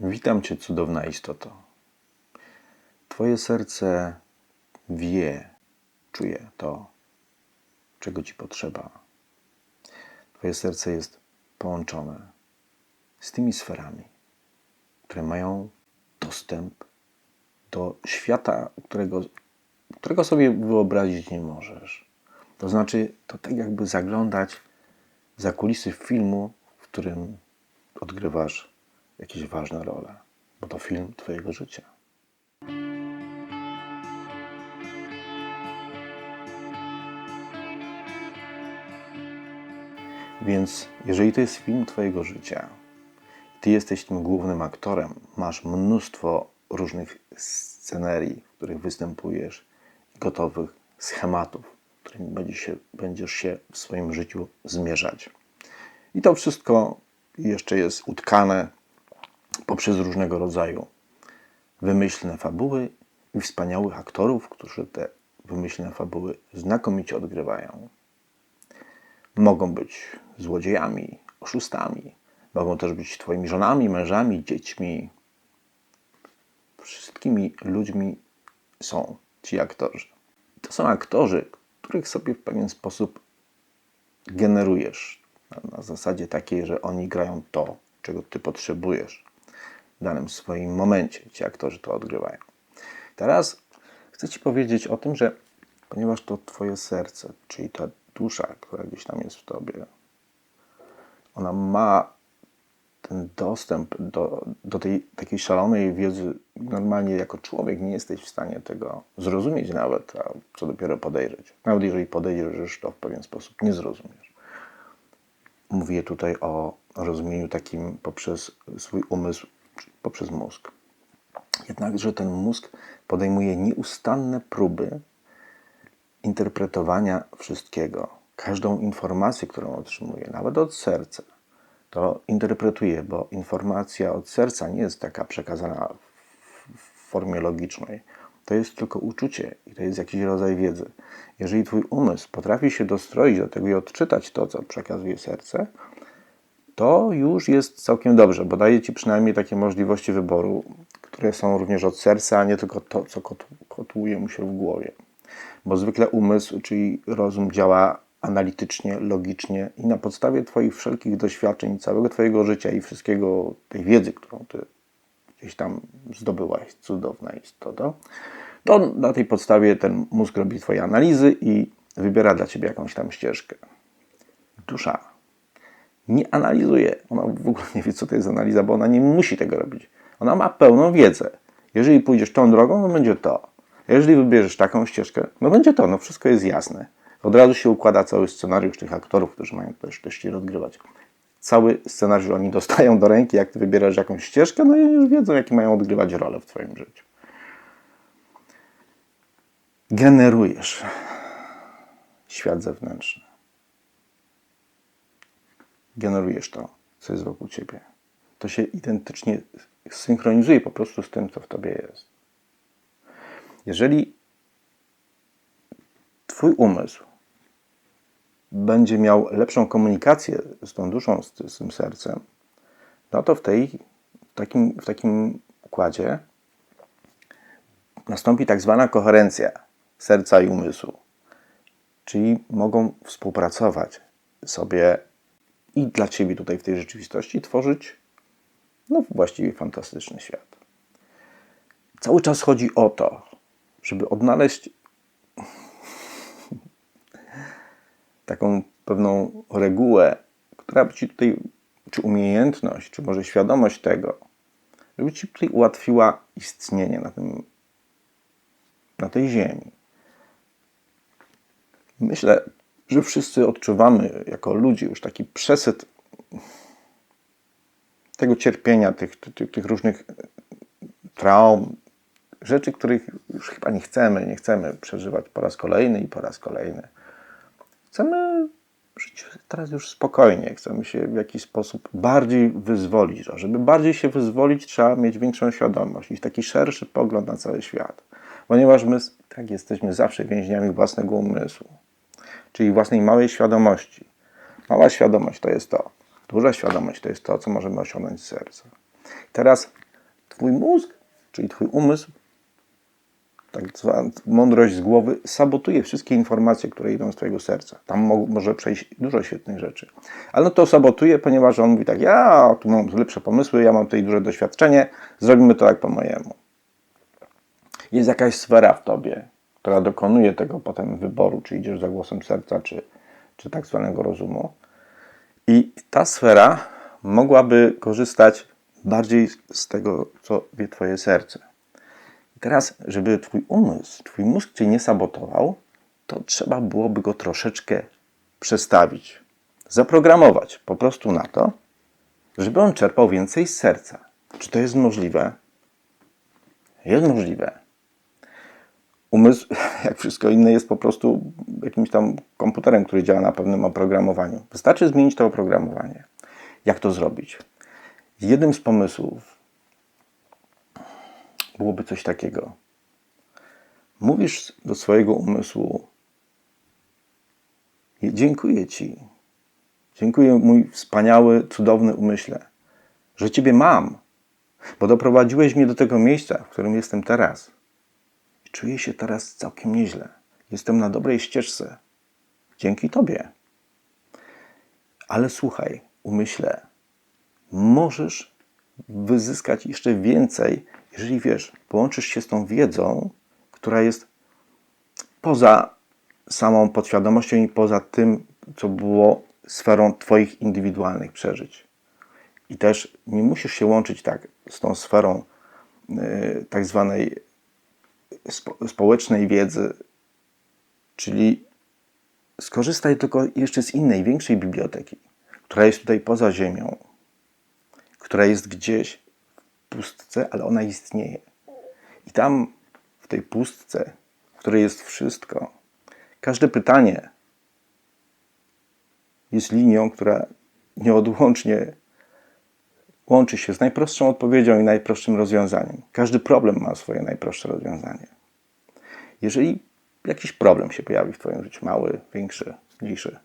Witam Cię, cudowna istoto. Twoje serce wie, czuje to, czego Ci potrzeba. Twoje serce jest połączone z tymi sferami, które mają dostęp do świata, którego, którego sobie wyobrazić nie możesz. To znaczy, to tak jakby zaglądać za kulisy filmu, w którym odgrywasz jakieś ważne role, bo to film Twojego życia. Więc jeżeli to jest film Twojego życia, Ty jesteś tym głównym aktorem, masz mnóstwo różnych scenerii, w których występujesz, gotowych schematów, którymi będziesz się, będziesz się w swoim życiu zmierzać. I to wszystko jeszcze jest utkane poprzez różnego rodzaju wymyślne fabuły i wspaniałych aktorów, którzy te wymyślne fabuły znakomicie odgrywają. Mogą być złodziejami, oszustami, mogą też być Twoimi żonami, mężami, dziećmi. Wszystkimi ludźmi są ci aktorzy. To są aktorzy, których sobie w pewien sposób generujesz. Na, zasadzie takiej, że oni grają to, czego Ty potrzebujesz w danym swoim momencie. Ci aktorzy to odgrywają. Teraz chcę Ci powiedzieć o tym, że ponieważ to Twoje serce, czyli ta dusza, która gdzieś tam jest w Tobie, ona ma ten dostęp do, do tej takiej szalonej wiedzy, normalnie jako człowiek nie jesteś w stanie tego zrozumieć nawet, a co dopiero podejrzeć. Nawet jeżeli podejrzysz, to w pewien sposób nie zrozumiesz. Mówię tutaj o rozumieniu takim poprzez swój umysł, poprzez mózg. Jednakże ten mózg podejmuje nieustanne próby interpretowania wszystkiego. Każdą informację, którą otrzymuje, nawet od serca, to interpretuje, bo informacja od serca nie jest taka przekazana w formie logicznej. To jest tylko uczucie i to jest jakiś rodzaj wiedzy. Jeżeli Twój umysł potrafi się dostroić do tego i odczytać to, co przekazuje serce, to już jest całkiem dobrze, bo daje Ci przynajmniej takie możliwości wyboru, które są również od serca, a nie tylko to, co kotłuje mu się w głowie. Bo zwykle umysł, czyli rozum działa analitycznie, logicznie i na podstawie Twoich wszelkich doświadczeń, całego Twojego życia i wszystkiego tej wiedzy, którą Ty gdzieś tam zdobyłaś, cudowna istota, to na tej podstawie ten mózg robi Twoje analizy i wybiera dla Ciebie jakąś tam ścieżkę. Dusza nie analizuje, ona w ogóle nie wie, co to jest analiza, bo ona nie musi tego robić. Ona ma pełną wiedzę. Jeżeli pójdziesz tą drogą, no będzie to. Jeżeli wybierzesz taką ścieżkę, no będzie to, no wszystko jest jasne. Od razu się układa cały scenariusz tych aktorów, którzy mają też, też ci odgrywać. Cały scenariusz oni dostają do ręki, jak ty wybierasz jakąś ścieżkę, no i już wiedzą, jakie mają odgrywać rolę w twoim życiu. Generujesz świat zewnętrzny. Generujesz to, co jest wokół ciebie. To się identycznie synchronizuje po prostu z tym, co w tobie jest. Jeżeli Twój umysł będzie miał lepszą komunikację z tą duszą, z, tym sercem, no to w, tej, w, takim, w takim układzie nastąpi tak zwana koherencja serca i umysłu. Czyli mogą współpracować sobie i dla Ciebie tutaj w tej rzeczywistości tworzyć no właściwie fantastyczny świat. Cały czas chodzi o to, żeby odnaleźć taką pewną regułę, która by ci tutaj, czy umiejętność, czy może świadomość tego, żeby ci tutaj ułatwiła istnienie na, tym, na tej ziemi. Myślę, że wszyscy odczuwamy jako ludzie już taki przesyt tego cierpienia, tych, tych, tych różnych traum, rzeczy, których już chyba nie chcemy, nie chcemy przeżywać po raz kolejny i po raz kolejny. Chcemy żyć teraz już spokojnie, chcemy się w jakiś sposób bardziej wyzwolić. A żeby bardziej się wyzwolić, trzeba mieć większą świadomość i taki szerszy pogląd na cały świat. Ponieważ my tak jesteśmy zawsze więźniami własnego umysłu, czyli własnej małej świadomości. Mała świadomość to jest to. Duża świadomość to jest to, co możemy osiągnąć z serca. Teraz twój mózg, czyli twój umysł, tak zwana mądrość z głowy, sabotuje wszystkie informacje, które idą z twojego serca. Tam mo może przejść dużo świetnych rzeczy. Ale no to sabotuje, ponieważ on mówi tak, ja tu mam lepsze pomysły, ja mam tutaj duże doświadczenie, zrobimy to jak po mojemu. Jest jakaś sfera w tobie, która dokonuje tego potem wyboru, czy idziesz za głosem serca, czy, czy tak zwanego rozumu. I ta sfera mogłaby korzystać bardziej z tego, co wie Twoje serce. I teraz, żeby Twój umysł, Twój mózg Cię nie sabotował, to trzeba byłoby go troszeczkę przestawić, zaprogramować po prostu na to, żeby on czerpał więcej z serca. Czy to jest możliwe? Jest możliwe. Umysł, jak wszystko inne, jest po prostu jakimś tam komputerem, który działa na pewnym oprogramowaniu. Wystarczy zmienić to oprogramowanie. Jak to zrobić? Jednym z pomysłów byłoby coś takiego. Mówisz do swojego umysłu: Dziękuję Ci. Dziękuję, mój wspaniały, cudowny umyśle, że Ciebie mam, bo doprowadziłeś mnie do tego miejsca, w którym jestem teraz. Czuję się teraz całkiem nieźle. Jestem na dobrej ścieżce. Dzięki Tobie. Ale słuchaj, umyśle, możesz wyzyskać jeszcze więcej, jeżeli wiesz, połączysz się z tą wiedzą, która jest poza samą podświadomością i poza tym, co było sferą Twoich indywidualnych przeżyć. I też nie musisz się łączyć tak z tą sferą yy, tak zwanej spo, społecznej wiedzy, czyli skorzystaj tylko jeszcze z innej, większej biblioteki, która jest tutaj poza Ziemią, która jest gdzieś w pustce, ale ona istnieje. I tam, w tej pustce, w której jest wszystko, każde pytanie jest linią, która nieodłącznie łączy się z najprostszą odpowiedzią i najprostszym rozwiązaniem. Każdy problem ma swoje najprostsze rozwiązanie. Jeżeli jakiś problem się pojawi w Twoim życiu, mały, większy, mniejszy,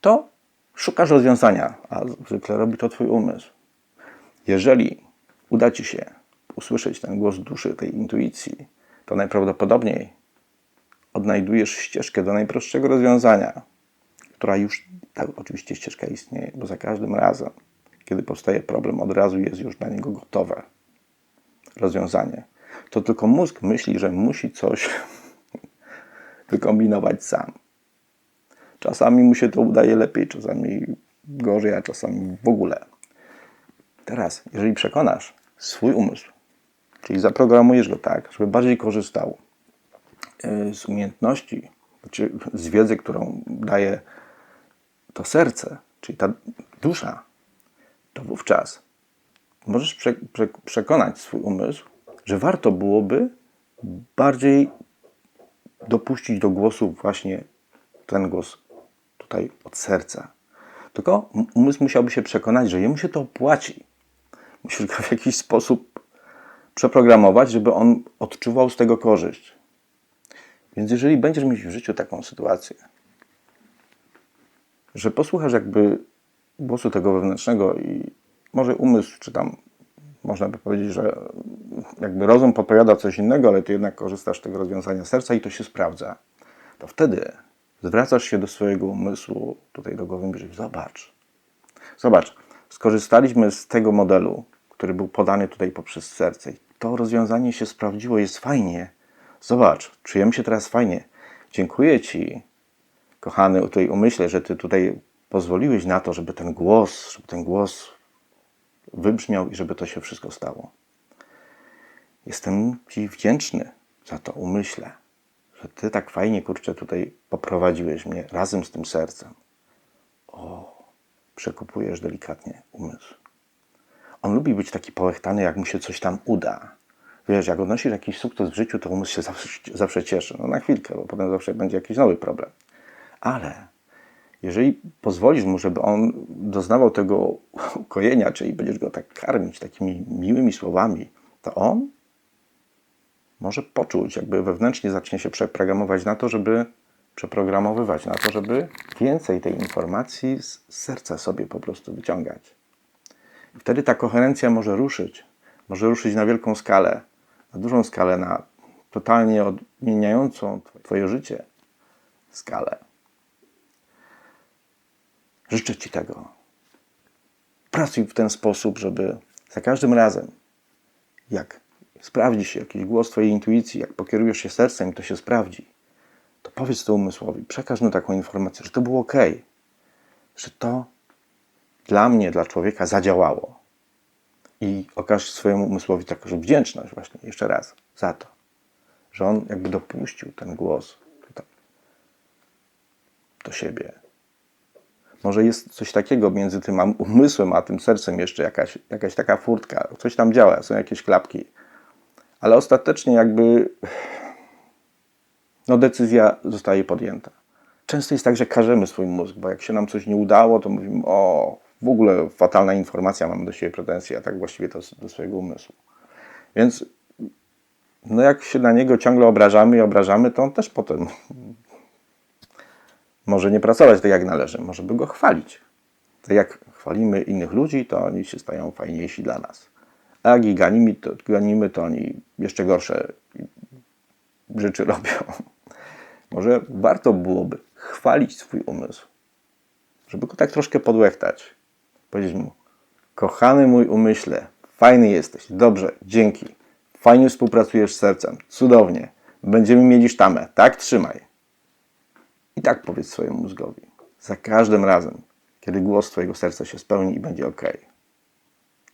to szukasz rozwiązania, a zwykle robi to Twój umysł. Jeżeli uda Ci się usłyszeć ten głos duszy, tej intuicji, to najprawdopodobniej odnajdujesz ścieżkę do najprostszego rozwiązania, która już, tak, oczywiście ścieżka istnieje, bo za każdym razem, kiedy powstaje problem, od razu jest już na niego gotowe rozwiązanie. To tylko mózg myśli, że musi coś wykombinować sam. Czasami mu się to udaje lepiej, czasami gorzej, a czasami w ogóle. Teraz, jeżeli przekonasz swój umysł, czyli zaprogramujesz go tak, żeby bardziej korzystał y, z umiejętności, czy z wiedzy, którą daje to serce, czyli ta dusza, to wówczas możesz prze, prze, przekonać swój umysł, że warto byłoby bardziej dopuścić do głosu właśnie ten głos tutaj od serca. Tylko umysł musiałby się przekonać, że jemu się to opłaci. Musisz go w jakiś sposób przeprogramować, żeby on odczuwał z tego korzyść. Więc jeżeli będziesz mieć w życiu taką sytuację, że posłuchasz jakby głosu tego wewnętrznego i może umysł, czy tam można by powiedzieć, że jakby rozum podpowiada coś innego, ale ty jednak korzystasz z tego rozwiązania serca i to się sprawdza, to wtedy zwracasz się do swojego umysłu, tutaj do głowy, i zobacz, zobacz, skorzystaliśmy z tego modelu, który był podany tutaj poprzez serce i to rozwiązanie się sprawdziło, jest fajnie. Zobacz, czujemy się teraz fajnie. Dziękuję Ci, kochany, tutaj umyślę, że Ty tutaj pozwoliłeś na to, żeby ten głos, żeby ten głos wybrzmiał i żeby to się wszystko stało. Jestem Ci wdzięczny za to, umyślę, że Ty tak fajnie, kurczę, tutaj poprowadziłeś mnie razem z tym sercem. O, przekupujesz delikatnie umysł. On lubi być taki połechtany, jak mu się coś tam uda. Wiesz, jak odnosisz jakiś sukces w życiu, to umysł się zawsze, zawsze cieszy. No na chwilkę, bo potem zawsze będzie jakiś nowy problem. Ale jeżeli pozwolisz mu, żeby on doznawał tego ukojenia, czyli będziesz go tak karmić takimi miłymi słowami, to on może poczuć, jakby wewnętrznie zacznie się przeprogramować na to, żeby przeprogramowywać na to, żeby więcej tej informacji z serca sobie po prostu wyciągać. I wtedy ta koherencja może ruszyć, może ruszyć na wielką skalę, na dużą skalę, na totalnie odmieniającą Twoje życie skalę. Życzę Ci tego. Pracuj w ten sposób, żeby za każdym razem, jak sprawdzi się jakiś głos Twojej intuicji, jak pokierujesz się sercem to się sprawdzi, to powiedz to umysłowi, przekaż mu taką informację, że to było ok, że to dla mnie, dla człowieka zadziałało. I okaż swojemu umysłowi taką wdzięczność właśnie, jeszcze raz, za to, że on jakby dopuścił ten głos do siebie. Może jest coś takiego między tym umysłem a tym sercem jeszcze jakaś, jakaś taka furtka, coś tam działa, są jakieś klapki. Ale ostatecznie jakby no decyzja zostaje podjęta. Często jest tak, że karzemy swój mózg, bo jak się nam coś nie udało, to mówimy, o, w ogóle fatalna informacja, mamy do siebie pretensje, a tak właściwie to do swojego umysłu. Więc no jak się na niego ciągle obrażamy i obrażamy, to on też potem może nie pracować tak jak należy, może by go chwalić. Tak jak chwalimy innych ludzi, to oni się stają fajniejsi dla nas. A jak ich ganimy, to, ganimy, to oni jeszcze gorsze rzeczy robią. Może warto byłoby chwalić swój umysł, żeby go tak troszkę podłechtać. Powiedzieć mu, kochany mój umyśle, fajny jesteś, dobrze, dzięki, fajnie współpracujesz z sercem, cudownie, będziemy mieli sztamę, tak trzymaj. I tak powiedz swojemu mózgowi, za każdym razem, kiedy głos twojego serca się spełni i będzie ok.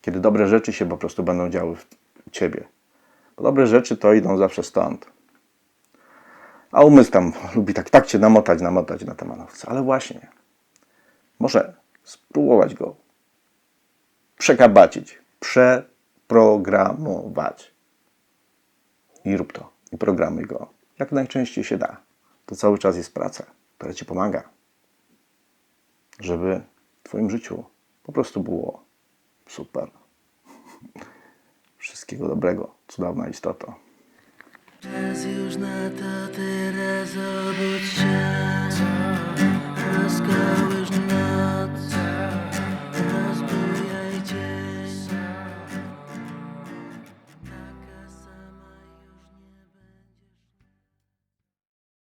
Kiedy dobre rzeczy się po prostu będą działy w ciebie. Bo dobre rzeczy to idą zawsze stąd. A umysł tam lubi tak, tak cię namotać, namotać na te manowce. Ale właśnie, może spróbować go przekabacić, przeprogramować. I rób to. I programuj go jak najczęściej się da. To cały czas jest praca, która ci pomaga, żeby w twoim życiu po prostu było super. Wszystkiego dobrego, cudowna istoto. Czas już na to teraz obudź się